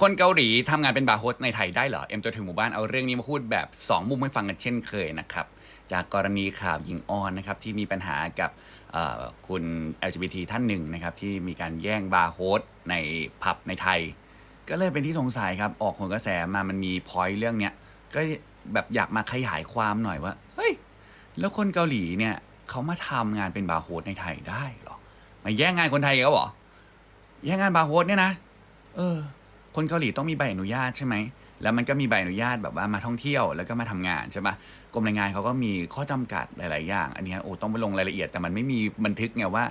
คนเกาหลีทำงานเป็นบาร์โฮสในไทยได้เหรอ เอ็มตัวถึงหมู่บ้านเอาเรื่องนี้มาพูดแบบ 2 มุมให้ฟังกันเช่นเคยนะครับ จากกรณีข่าวหญิงออนนะครับที่มีปัญหากับคุณ LGBT ท่านหนึ่งนะครับที่มีการแย่งบาร์โฮสในผับในไทย ก็เลยเป็นที่สงสัยครับ ออกผลกระแสมามันมีพอยต์เรื่องเนี้ยก็แบบอยากมาขยายความหน่อยว่าเฮ้ยแล้วคนเกาหลีเนี่ยเขามาทำงานเป็นบาร์โฮสในไทยได้เหรอมาแย่งงานคนไทยเขาหรอแย่งงานบาร์โฮสเนี่ยนะ เออ คนเกาหลีต้องมีใบอนุญาตใช่ไหม แล้วมันก็มีใบอนุญาตแบบว่ามาท่องเที่ยวแล้วก็มาทำงานใช่ปะกรมแรงงานเขาก็มีข้อจำกัดหลาย ๆ อย่าง อันนี้โอ้ต้องไปลงรายละเอียดแต่มันไม่มีบันทึกไงว่า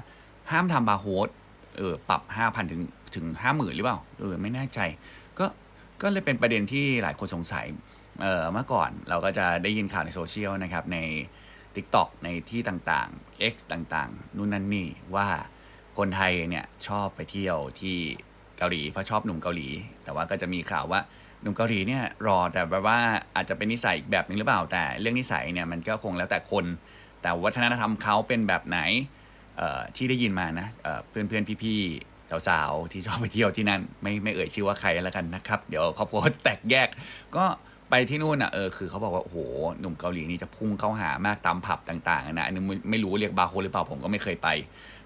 ห้ามทำบาร์โฮสเออปรับห้าพันถึงถึงห้าหมื่นหรือเปล่าเออไม่แน่ใจ ก็ก็เลยเป็นประเด็นที่หลายคนสงสัยเออเมื่อก่อนเราก็จะได้ยินข่าวในโซเชียลนะครับใน TikTok ในที่ต่างๆ X ต่างๆ นู่นนั่นนี่ว่าคนไทยเนี่ยชอบไปเที่ยวที่ เกาหลีเพราะชอบหนุ่มเกาหลี แต่ว่าก็จะมีข่าวว่าหนุ่มเกาหลีเนี่ยรอแต่แบบว่าอาจจะเป็นนิสัยอีกแบบหนึ่งหรือเปล่าแต่เรื่องนิสัยเนี่ยมันก็คงแล้วแต่คน แต่วัฒนธรรมเขาเป็นแบบไหนที่ได้ยินมานะเอ่อเพื่อนๆพี่ๆสาวๆที่ชอบไปเที่ยวที่นั่นไม่ไม่เอ่ยชื่อว่าใครแล้วกันนะครับ เดี๋ยวครอบครัวแตกแยก ก็ไปที่นู่นอะเออคือเขาบอกว่าโอ้โหหนุ่มเกาหลีนี่จะพุ่งเข้าหามากตามผับต่างๆนะอันนี้ไม่รู้เรียกบาร์โฮหรือเปล่าผมก็ไม่เคยไป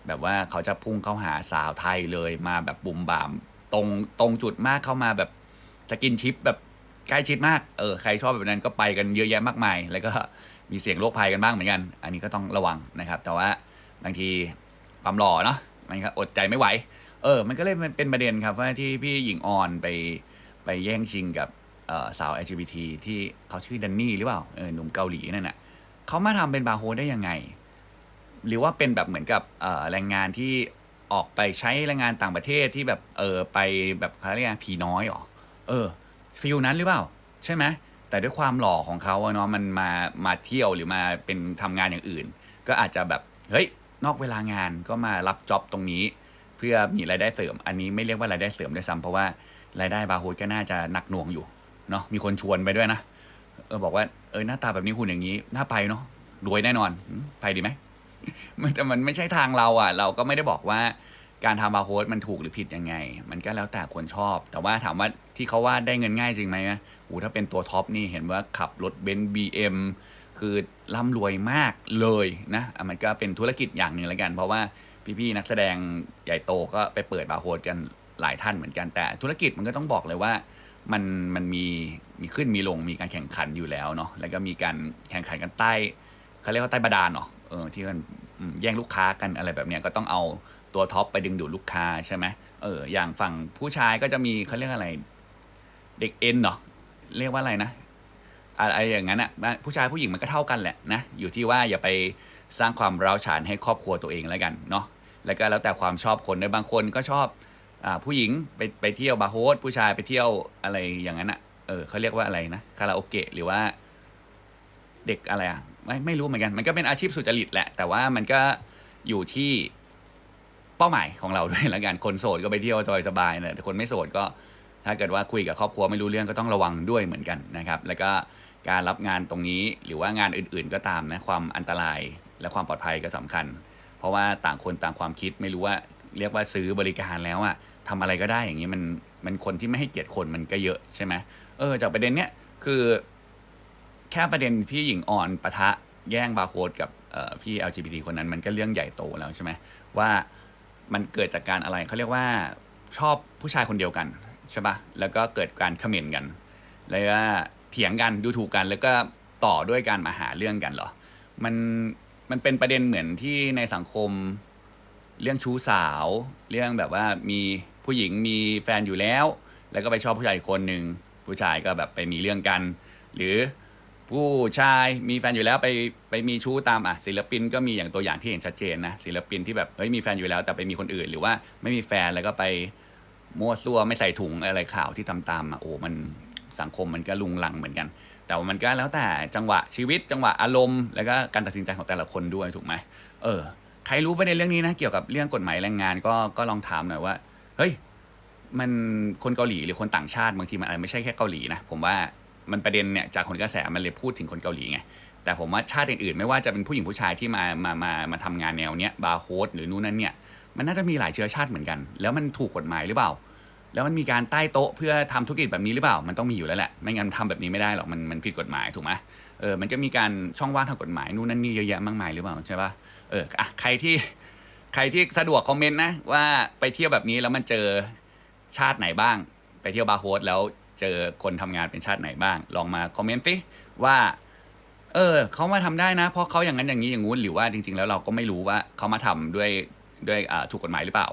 แบบว่าเขาจะพุ่งเข้าหาสาวไทยเลยมาแบบบุมบาม ตรงตรงจุดมากเข้ามาแบบจะกินชิปแบบใกล้ชิดมาก เออ ใครชอบแบบนั้นก็ไปกันเยอะแยะมากมาย แล้วก็มีเสี่ยงโรคภัยกันบ้างเหมือนกัน อันนี้ก็ต้องระวังนะครับ แต่ว่าบางทีความหล่อเนาะ มันก็อดใจไม่ไหว เออ มันก็เลยเป็นประเด็นครับว่าที่พี่หญิงออนไปไปแย่งชิงกับสาว LGBT ที่เขาชื่อดันนี่หรือเปล่า เออ หนุ่มเกาหลีนั่นน่ะเขามาทำเป็นบาร์โฮได้ยังไง หรือว่าเป็นแบบเหมือนกับแรงงานที่ออกไปใช้แรงงานต่างประเทศที่แบบเออไปแบบเขาเรียกผีน้อยเหรอเออฟิลนั้นหรือเปล่า ใช่ไหมแต่ด้วยความหล่อของเขาเนาะมันมามาเที่ยวหรือมาเป็นทำงานอย่างอื่น ก็อาจจะแบบเฮ้ยนอกเวลางานก็มารับจ็อบตรงนี้ เพื่อมีรายได้เสริม อันนี้ไม่เรียกว่ารายได้เสริมด้วยซ้ำเพราะว่ารายได้บาโฮสก็น่าจะหนักหน่วงอยู่เนาะมีคนชวนไปด้วยนะเออบอกว่าเออหน้าตาแบบนี้หุ่นอย่างนี้น่าไปเนาะรวยแน่นอนไปดีไหม มันแต่มันไม่ใช่ทางเราอะ เราก็ไม่ได้บอกว่าการทำบาร์โฮสมันถูกหรือผิดยังไง มันก็แล้วแต่คนชอบ แต่ว่าถามว่าที่เขาว่าได้เงินง่ายจริงไหมนะโอ้ถ้าเป็นตัวท็อปนี่เห็นว่าขับรถเบนซ์บีเอ็มคือร่ำรวยมากเลยนะมันก็เป็นธุรกิจอย่างหนึ่งแล้วกัน เพราะว่าพี่ๆนักแสดงใหญ่โตก็ไปเปิดบาร์โฮสกันหลายท่านเหมือนกันแต่ธุรกิจมันก็ต้องบอกเลยว่ามันมันมีมีขึ้นมีลงมีการแข่งขันอยู่แล้วเนาะแล้วก็มีการแข่งขันกันใต้เขาเรียกว่าใต้บาดาลเนาะ ออที่มันแย่งลูกค้ากันอะไรแบบเนี้ยก็ต้องเอาตัวท็อปไปดึงดูดลูกค้าใช่ไหมเอออย่างฝั่งผู้ชายก็จะมีเขาเรียกอะไร เด็กเอ็นเนาะเรียกว่าอะไรนะอะไรอย่างนั้นอะผู้ชายผู้หญิงมันก็เท่ากันแหละนะอยู่ที่ว่าอย่าไปสร้างความร้าวฉานให้ครอบครัวตัวเองแล้วกันเนาะแล้วก็แล้วแต่ความชอบคนในบางคนก็ชอบอ่าผู้หญิงไปไปเที่ยวบาร์โฮสผู้ชายไปเที่ยวอะไรอย่างนั้นอะเออเขาเรียกว่าอะไรนะคาราโอเกะหรือว่าเด็กอะไรอะ ไม่ไม่รู้เหมือนกัน มันก็เป็นอาชีพสุจริตแหละ แต่ว่ามันก็อยู่ที่เป้าหมายของเราด้วยละกันคนโสดก็ไปเที่ยวสบายสบายๆนะแต่คนไม่โสดก็ถ้าเกิดว่าคุยกับครอบครัวไม่รู้เรื่องก็ต้องระวังด้วยเหมือนกันนะครับ แล้วก็การรับงานตรงนี้หรือว่างานอื่น ๆ ก็ตามนะความอันตรายและความปลอดภัยก็สำคัญ เพราะว่าต่างคนต่างความคิดไม่รู้ว่าเรียกว่าซื้อบริการแล้วอะทำอะไรก็ได้อย่างนี้มันมันคนที่ไม่ให้เกียรติคนมันก็เยอะใช่ไหมเออจากประเด็นเนี้ยคือ แค่ประเด็นพี่หญิงอ่อนปะทะแย่งบาร์โค้ดกับพี่ LGBT คนนั้นมันก็เรื่องใหญ่โตแล้วใช่ไหมว่ามันเกิดจากการอะไรเขาเรียกว่าชอบผู้ชายคนเดียวกันใช่ปะแล้วก็เกิดการขม่นกัน แล้วก็เถียงกันดูถูกกันแล้วก็ต่อด้วยการมาหาเรื่องกันเหรอ มันมันเป็นประเด็นเหมือนที่ในสังคมเรื่องชู้สาว เรื่องแบบว่ามีผู้หญิงมีแฟนอยู่แล้ว แล้วก็ไปชอบผู้ชายคนหนึ่งผู้ชายก็แบบไปมีเรื่องกัน หรือ ผู้ชายมีแฟนอยู่แล้วไปไปมีชู้ตามอะศิลปินก็มีอย่างตัวอย่างที่เห็นชัดเจนนะศิลปินที่แบบเฮ้ยมีแฟนอยู่แล้วแต่ไปมีคนอื่น หรือว่าไม่มีแฟนแล้วก็ไปมั่วซั่วไม่ใส่ถุงอะไรข่าวที่ตามๆมาโอ้มันสังคมมันก็ลุงลังเหมือนกัน แต่ว่ามันก็แล้วแต่จังหวะชีวิต จังหวะอารมณ์แล้วก็การตัดสินใจของแต่ละคนด้วยถูกไหมเออใครรู้ประเด็นเรื่องนี้นะเกี่ยวกับเรื่องกฎหมายแรงงานก็ก็ลองถามหน่อยว่าเฮ้ยมันคนเกาหลีหรือคนต่างชาติบางทีมันอาจไม่ใช่แค่เกาหลีนะผมว่า มันประเด็นเนี่ยจากคนกระแสมันเลยพูดถึงคนเกาหลีไงแต่ผมว่าชาติอื่นๆไม่ว่าจะเป็นผู้หญิงผู้ชายที่มามามามาทำงานแนวเนี้ยบาร์โฮสหรือนู่นนั่นเนี่ยมันน่าจะมีหลายเชื้อชาติเหมือนกัน แล้วมันถูกกฎหมายหรือเปล่า แล้วมันมีการใต้โต๊ะเพื่อทำธุรกิจแบบนี้หรือเปล่า มันต้องมีอยู่แล้วแหละ ไม่งั้นทำแบบนี้ไม่ได้หรอก มันมันผิดกฎหมายถูกไหมเออ มันจะมีการช่องว่างทางกฎหมายนู่นนั่นนี่เยอะแยะมากมายหรือเปล่าใช่ปะเอออะใครที่ใครที่สะดวกคอมเมนต์นะว่าไปเที่ยวแบบนี้แล้วมันเจอชาติไหนบ้าง ไปเที่ยวบาร์โฮสแล้ว เจอคนทำงานเป็นชาติไหนบ้าง ลองมาคอมเมนต์สิว่า เออเขามาทำได้นะ เพราะเขาอย่างนั้นอย่างนี้อย่างงู้นหรือว่าจริง ๆ แล้วเราก็ไม่รู้ว่าเขามาทำด้วยด้วยถูกกฎหมายหรือเปล่า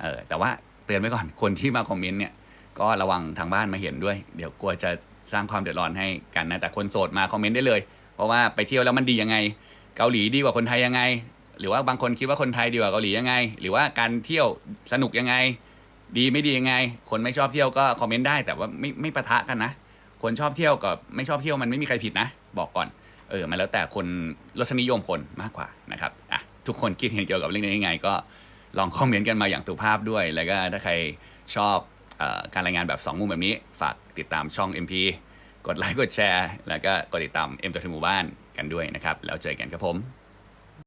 เออแต่ว่าเตือนไว้ก่อนคนที่มาคอมเมนต์เนี่ยก็ระวังทางบ้านมาเห็นด้วย เดี๋ยวกลัวจะสร้างความเดือดร้อนให้กันนะแต่คนโสดมาคอมเมนต์ได้เลย เพราะว่าไปเที่ยวแล้วมันดียังไง เกาหลีดีกว่าคนไทยยังไง หรือว่าบางคนคิดว่าคนไทยดีกว่าเกาหลียังไง หรือว่าการเที่ยวสนุกยังไง ดีไม่ดียังไง คนไม่ชอบเที่ยวก็คอมเมนต์ได้แต่ว่าไม่ไม่ปะทะกันนะ คนชอบเที่ยวกับไม่ชอบเที่ยวมันไม่มีใครผิดนะ บอกก่อน เออมันแล้วแต่คนรสนิยมคนมากกว่านะครับอะทุกคนคิดเห็นเกี่ยวกับเรื่องนี้ยังไง ก็ลองคอมเมนต์กันมาอย่างสุภาพด้วย แล้วก็ถ้าใครชอบออการรายงานแบบ 2 มุมแบบนี้ ฝากติดตามช่อง MP กดไลค์กดแชร์ แล้วก็กดติดตาม M ตัวถึงหมู่บ้านกันด้วยนะครับ แล้วเจอกันครับผม